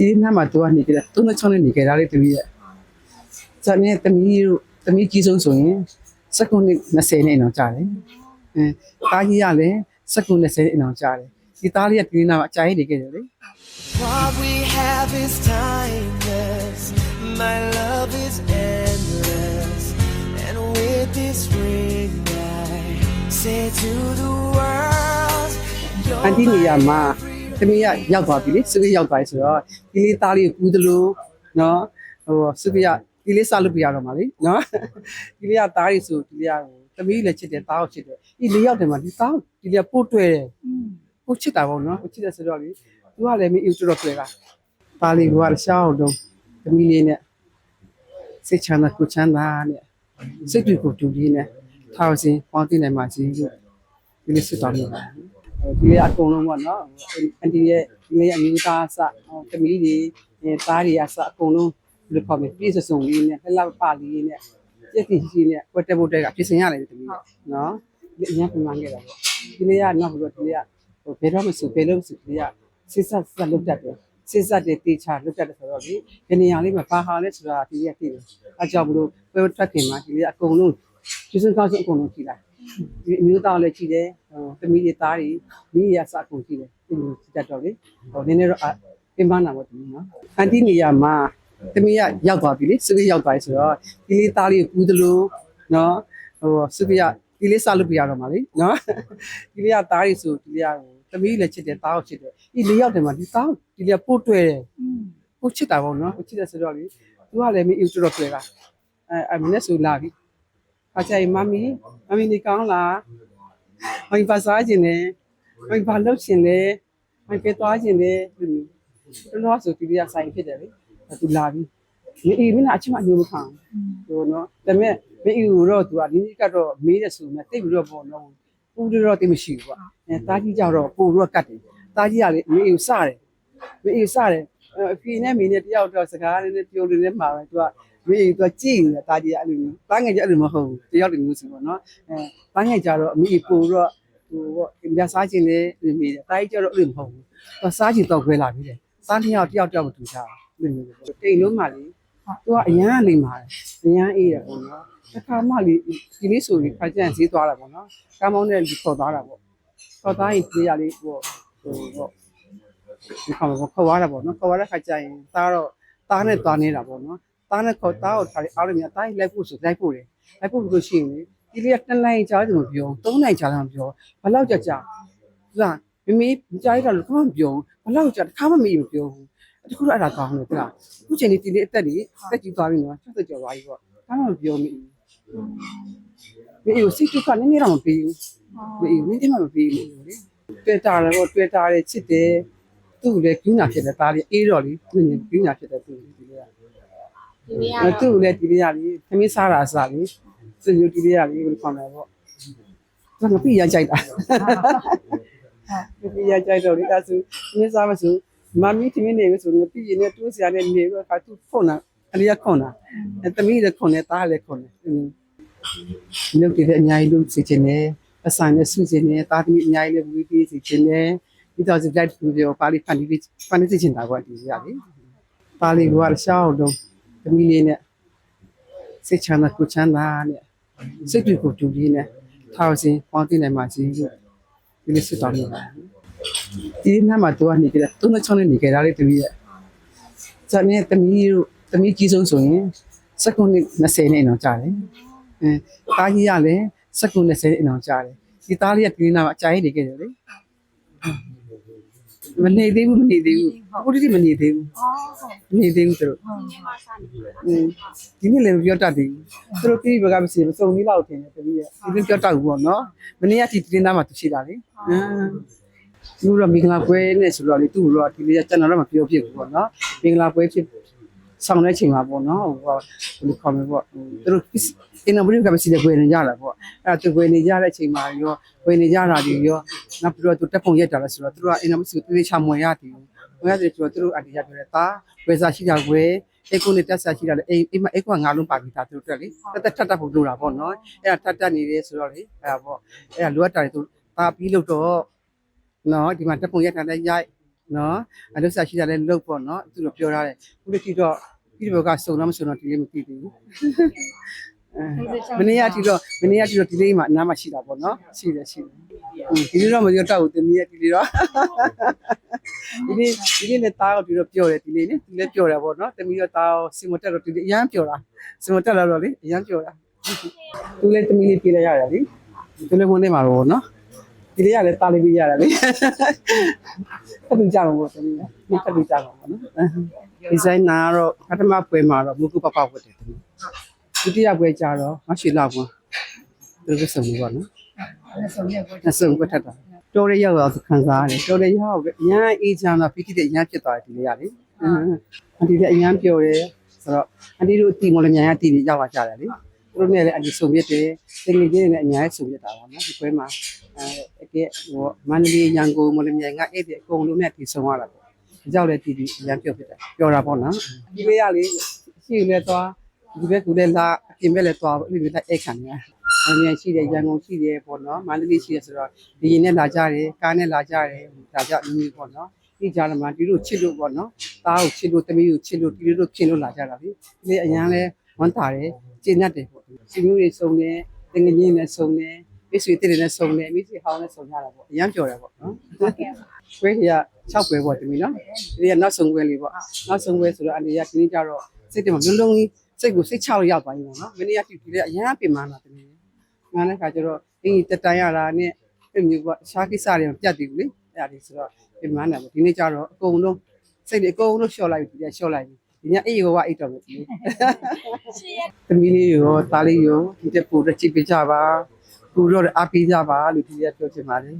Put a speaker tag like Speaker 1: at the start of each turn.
Speaker 1: ဒီနားမှာသူကနေကြတယ်သူနဲ့ချောင်းနဲ့နေကြတာလေတမီးရဲ့ဇာနဲ့တမီးတို့တမီးကြီးဆုံးဆိုရင်စက္ကူနဲ့20နဲ့အောင်ကြာတယ်အဲတားကြီးရလည်းစက္ကူ20နဲ့အောင်ကြာတယ်ဒီသားလေးကဒီနားမှာအကြာကြီးနေခဲ့တယ်လေ
Speaker 2: What we have is timeless. My love is endless. And with this ring, I say to the world,
Speaker 1: အန်တီ
Speaker 2: you're
Speaker 1: နေရာမှာ တမီးကရောက်သွားပြီလေစုပြီးရောက်သွားပြီဆိုတော့ဒီလေးသားလေးကိုကူးသလိုနော်ဟိုစုပြီးကဒီလေးစားလို့ပြရတော့မှာလေနော်ဒီလေးကသားလေးဆိုဒီလေးကဟိုတမီးလည်းချစ်တယ်သားကိုချစ်တယ်ဒီလေးယောက်တယ်မှာဒီသားဒီလေးကပို့တွဲတယ်ကိုချစ်တာပေါ့နော်ကိုချစ်တယ်ဆိုတော့လေသူကလည်းမင်းအူတော်တော်တွေ့တာသားလေးကရှားအောင်တော့တမီးလေးနဲ့စိတ်ချမ်းသာကိုချမ်းသာနဲ့စိတ်တွေကိုတူပြီးနဲ့ထောက်စင်ပေါင်းတင်နိုင်မှာစီလို့ဒီလေးစစ်တော်နေတာ ဒီလေအကုန်လုံးပေါ့နော်အန်တီရဲ့ဒီလေအမျိုးသားအစဟိုတမီးတွေအဲသားတွေအစအကုန်လုံးဘယ်လိုခေါ်မလဲပြည့်စုံလေးနဲ့လှလောက်ပါလေးနဲ့ပြည့်တည်ရှိနဲ့ကွက်တက်ဖို့တက်ကပြင်ဆင်ရတယ်တမီးနော်ဒီအရင်ပြန်မှန်းခဲ့တာပေါ့ဒီလေကနောက်ပြီးတော့ဒီလေကဟိုဘယ်တော့မှဆိုဘယ်လို့ဆိုဒီကစစ်ဆက်ဆက်လုပ်တတ်တယ်စစ်ဆက်တဲ့တေချာလုပ်တတ်တယ်ဆိုတော့လေဒီနေရာလေးမှာဘာဟာလဲဆိုတာဒီရက်သိတယ်အဲကြောင့်မလို့ပွဲထွက်ခင်မှာဒီလေအကုန်လုံးကျေးဇူးကောင်းခြင်းအကုန်လုံးကြည့်လိုက်ဒီ အမျိုးသားလည်းကြည့်တယ်ဟိုတမီးတွေသားတွေမိရစကုန်ကြည့်တယ်ဒီလိုကြည့်တတ်တော့လေဟိုနည်းနည်းတော့အပင်ပန်းတာပေါ့တမီးနော်အန်တီနေရာမှာတမီးကရောက်သွားပြီလေစုပြီးရောက်သွားပြီဆိုတော့ဒီလေးသားလေးကိုကူးသလိုနော်ဟိုစုပြီးကဒီလေးစားလို့ပြရတော့မှာလေနော်ဒီလေးကသားတွေဆိုဒီလေးကဟိုတမီးလည်းချစ်တယ်သားကိုချစ်တယ်ဒီလေးယောက်တယ်မှာဒီသားဒီလေးကပို့တွဲတယ်ကိုချစ်တာပေါ့နော်ကိုချစ်တယ်ဆိုတော့လေသူကလည်းမင်းအူတော်တော်တွေ့တာအဲအမနဲ့ဆိုလာပြီ အချာမမီမမီနေကောင်းလားမင်းပါစားခြင်းနဲ့မင်းပါလုပ်ခြင်းနဲ့မင်းပြသွားခြင်းနဲ့ဒီလိုတော့ဆိုဒီရဆိုင်ဖြစ်တယ်လေသူလာပြီမင်းအေးမင်းအချင်းမအမျိုးမခံဘူးနော်ဒါပေမဲ့မင်းအေးကိုတော့သူကဒီနေ့ကတော့မေးတယ်ဆိုမှတိတ်ပြီးတော့ပေါ့နော်ပူတော့တိတ်မရှိဘူးကွာအဲတားကြီးကြတော့ပို့တော့ကတ်တယ်တားကြီးကလေမင်းအေးကိုစတယ်မင်းအေးစတယ်အဖေနဲ့မင်းနဲ့တယောက်တော့စကားလေးနဲ့ပြောလို့လည်းမှာပဲသူက မင်းသူကြည့်နေတာကြီးအဲ့လိုမျိုးတားငယ်ကြအဲ့လိုမဟုတ်ဘူးတယောက်တည်းမျိုးစီပေါ့နော်အဲတားငယ်ကြတော့အမိပို့တော့ဟိုပေါ့ညစားခြင်းလေလူမိတယ်တားကြီးကြတော့အဲ့လိုမဟုတ်ဘူးသူစားခြင်းတော့ခွဲလာပြီလေစားနှစ်ယောက်တယောက်တယောက်မတူကြဘူးအဲ့လိုမျိုးပေါ့တိမ်လုံးမှလေသူကအရန်လိမ့်ပါတယ်အရန်အေးတယ်ပေါ့နော်တစ်ခါမှလေဒီလေးဆိုရင်ခါကျန်ဈေးသွားတာပေါ့နော်ကားမောင်းနဲ့ဒီခေါ်သွားတာပေါ့ခေါ်သွားရင်ဒီရလေးပေါ့ဟိုပေါ့ဒီခေါ်ခေါ်သွားတာပေါ့နော်ခေါ်သွားတဲ့ခါကျရင်သားတော့သားနဲ့သွားနေတာပေါ့နော် တားနဲ့ခေါ်တားကိုထားလိုက်အားလို့မြတားလိုက်ဖို့ဆိုလိုက်ဖို့တယ်လိုက်ဖို့လို့ရှိရင်လေဒီလေးက2နိုင်ကြာတယ်မပြော3နိုင်ကြာတယ်မပြောဘယ်လောက်ကြာကြာသူကမမေးကြားရတာလို့ခမမပြောဘယ်လောက်ကြာတစ်ခါမှမေးမပြောဘူးတခုတော့အဲ့ဒါကောင်းတယ်ကွာအခုချိန်လေးဒီလေးအသက်ကြီးအသက်ကြီးသွားပြီနော်60ကျော်သွားပြီပေါ့ဘာမှမပြောမိဘူးမေးကိုစိတ်ကနည်းနည်းတော့မပေးဘူးမေးနည်းနည်းမှမပေးဘူးလေတွေ့တာလည်းပေါ့တွေ့တာလည်းချစ်တယ်သူ့လည်းကျူးနာဖြစ်တယ်ဒါလေးအေးတော့လေသူ့လည်းကျူးနာဖြစ်တယ်သူ့ဒီလေးက
Speaker 3: ဒီနေ့
Speaker 1: အဲ
Speaker 3: ကတော့
Speaker 1: သူ့လည်းဒီလေးရလေးသမီးစားတာအစားလေးစင်ယူဒီလေးရလေးကိုခေါ်မယ်ပေါ့။ဒါကပြရကြိုက်တာ။ပြရကြိုက်တော့ဒီကဆိုသမီးစားမဆိုမမီသမီးနေမဆိုပြရနေတူးစရာနဲ့နေတော့ခါသူခုံတာအလေးခုံတာအဲသမီးလည်းခုံတယ်တားလည်းခုံတယ်။မြုပ်ကြတဲ့အများကြီးလို့စီချင်တယ်။အဆိုင်နဲ့စုချင်တယ်တားသမီးအများကြီးလည်းဝီးပြီးစီချင်တယ်။ဒီတော့စလိုက်ပြီးပြောပါလိဖန်တီးဖန်တီးချင်တာကွာဒီရလေး။ပါဠိကရှားအောင်တော့ သမီးလေးနဲ့စိတ်ချမ်းသာကိုချမ်းသာနဲ့စိတ်တွေကိုတူပြီးနဲ့ထောက်စင်ပေါင်းတင်နိုင်မှာစီလို့ဒီလိုစစ်တော်နေတာဒီနားမှာသူကနေကြတယ်သူနဲ့ချောင်းနဲ့နေကြတာလေတမီးရဲ့ဇာနဲ့တမီးတို့တမီးကြီးဆုံးဆိုရင်စက္ကူနဲ့20နဲ့အောင်ကြာတယ်အဲတားကြီးရလည်းစက္ကူ20နဲ့အောင်ကြာတယ်ဒီသားလေးကဒီနားမှာအကြာကြီးနေခဲ့တယ်လေ မနေသေးဘူးမနေသေးဘူးအခုတိမနေသေးဘူး
Speaker 3: အော်ဟုတ်
Speaker 1: မနေသေးဘူးသူတို့
Speaker 3: ဟုတ်ဒီမှာစနေပြီ
Speaker 1: อืมဒီနေ့လည်းမပြောတတ်သေးဘူးသူတို့တိတိဘက်ကမရှိဘူးစုံလေးလောက်ထင်တယ်တပည့်ရဲ့ဒီနေ့ပြောတတ်ဘူးပေါ့နော်မနေ့ကဒီတင်းသားမှာသူရှိတာလေအင်းသူတို့မင်္ဂလာပွဲနဲ့ဆိုတော့လေသူ့တို့ကဒီနေ့ကျွန်တော်တော့မပြောဖြစ်ဘူးပေါ့နော်မင်္ဂလာပွဲဖြစ် ဆောင်တဲ့ချိန်မှာပေါ့နော်ဟိုဘယ်လိုခေါ်မလဲပေါ့သူတို့အင်းနဘရီကမရှိတဲ့ပွဲနေကြတာပေါ့အဲ့ဒါသူပွဲနေကြတဲ့အချိန်မှာရောပွဲနေကြတာဒီရောနောက်ပြီးတော့သူတက်ပုံရက်တာလဲဆိုတော့သူတို့ကအင်းနမရှိသူတွေချမွေရတယ်မွေရတယ်ဆိုတော့သူတို့အတ္တရပြောတယ်တာဝယ်စားရှိတာကွယ်အိတ်ကုနဲ့တက်ဆက်ရှိတာလေအိမ်အိမ်မအိတ်ကုကငါလုံးပါပြီးသားသူတို့တက်လေတက်တက်ထပ်တက်ဖို့လိုတာပေါ့နော်အဲ့ဒါထပ်တက်နေတယ်ဆိုတော့လေအဲ့ဒါပေါ့အဲ့ဒါလိုအပ်တာလေသူပါပြီးလို့တော့နော်ဒီမှာတက်ပုံရက်တာလည်းရိုက် နော်အလုပ်ဆက်ရှိတာလည်းလုပ်ပေါ့နော်သူတို့ပြောထားတယ်ခုတည်းတော့ဒီဘက်ကစုံတော့မစုံတော့ဒီလေးမသိသေးဘူးအဲမနေ့ကဒီတော့မနေ့ကဒီတော့ဒီလေးမှာအနားမှာရှိတာပေါ့နော်ရှိတယ်ရှိတယ်ဒီလေးတော့မပြောတော့ဘူးတမီးရဲ့ဒီလေးတော့ဒီလေးဒီလေးနဲ့တားတော့ဒီတော့ပြောတယ်ဒီလေးနဲ့ဒီလေးပြောတယ်ပေါ့နော်တမီးတော့တားစင်မတက်တော့ဒီလေးအရန်ပြောတာစင်မတက်လာတော့လေအရန်ပြောတာသူလည်းတမီးလေးပြေးလိုက်ရတယ်လေသူလည်းဝင်နေမှာတော့နော် ဒီလေးကလည်းတားလေးပြေးရတယ်လေအဲ့ဒါကြောင့်ပေါ့တမီးကဒီကလေးကြောင့်ပေါ့နော်ဒီဇိုင်နာတော့ပထမပွဲမှာတော့မကူပပဝတ်တယ်တမီးဒုတိယပွဲကျတော့မရှိလောက်ဘူးသူကစုံဘူးပေါ့နော်အစုံပတ်ထက်တာတော်ရရောက်တော့ခံစားရတယ်တော်ရရောက်အရန်အေးချမ်းတော့ဖိခိတဲ့အရန်ဖြစ်သွားတယ်ဒီလေးကလေအန်တီလည်းအရန်ပြောတယ်ဆိုတော့အန်တီတို့တီမော်လမြိုင်ကတီတွေရောက်လာကြတယ်လေသူတို့နဲ့လည်းအန်တီစုံပြစ်တယ်တင်ငယ်ချင်းတွေလည်းအများကြီးစုံပြစ်တာပါနော်ဒီပွဲမှာအဲ အကဲဟိုမန္တလေးရန်ကုန်မော်လမြိုင်ကအဲ့ဒီအကုန်လုံးနဲ့တီဆုံရတာပေါ့ဒီကြောက်လည်းတီတီအရန်ပြောဖြစ်တယ်ပြောတာပေါ့နော်ဒီလေးကလေရှိလဲသွားဒီဘက်ကလည်းလာအပြင်ဘက်လည်းသွားအဲ့ဒီလိုက်အိတ်ခံနေအမြန်ရှိတယ်ရန်ကုန်ရှိတယ်ပေါ့နော်မန္တလေးရှိတယ်ဆိုတော့ဒီရင်နဲ့လာကြတယ်ကားနဲ့လာကြတယ်ဒါကြောင့်အမျိုးပေါ့နော်ဒီကြားမှာဒီလိုချစ်လို့ပေါ့နော်သားကိုချစ်လို့တမီးကိုချစ်လို့ဒီလိုတို့ခင်လို့လာကြတာလေဒီလေအရန်လဲဝမ်းတာတယ်ကျင့်တတ်တယ်ပေါ့စီမျိုးတွေစုံတယ်တင်ငင်းနဲ့စုံတယ် မိတ်ဆွေတိတွေနဲ့စုံတယ်မိတ်ဆွေဟောင်းနဲ့စုံကြတာပေါ့အရန်ပြောတယ်ပေါ့နော်ဝဲကြီးက6ပွဲပေါ့တမီးနော်ဒီကနောက်ဆုံးပွဲလေးပေါ့နောက်ဆုံးပွဲဆိုတော့အန်ဒီကဒီနေ့ကျတော့စိတ်တမလုံးလုံးကြီးစိတ်ကိုစိတ်ချလို့ရောက်သွားပြီပေါ့နော်မနေ့ကဒီလေအရန်ပြင်မှန်းတာတမီးငါလည်းခါကျတော့အင်းတက်တန်းရတာနဲ့အဲ့မျိုးပေါ့ရှားကိစ္စတွေမပြတ်သေးဘူးလေအဲ့ဒါတွေဆိုတော့ပြင်မှန်းတယ်ပေါ့ဒီနေ့ကျတော့အကုန်လုံးစိတ်တွေအကုန်လုံးလျှော့လိုက်ပြီဒီကလျှော့လိုက်ပြီဒီညအေးရောကအိတ်တော်မယ်ဒီသမီးလေးရောသားလေးရောဒီတက်ပူတော့ကြည့်ပေးကြပါ ပူတော့အားပေးကြပါလို့ဒီကပြောချင်ပါတယ်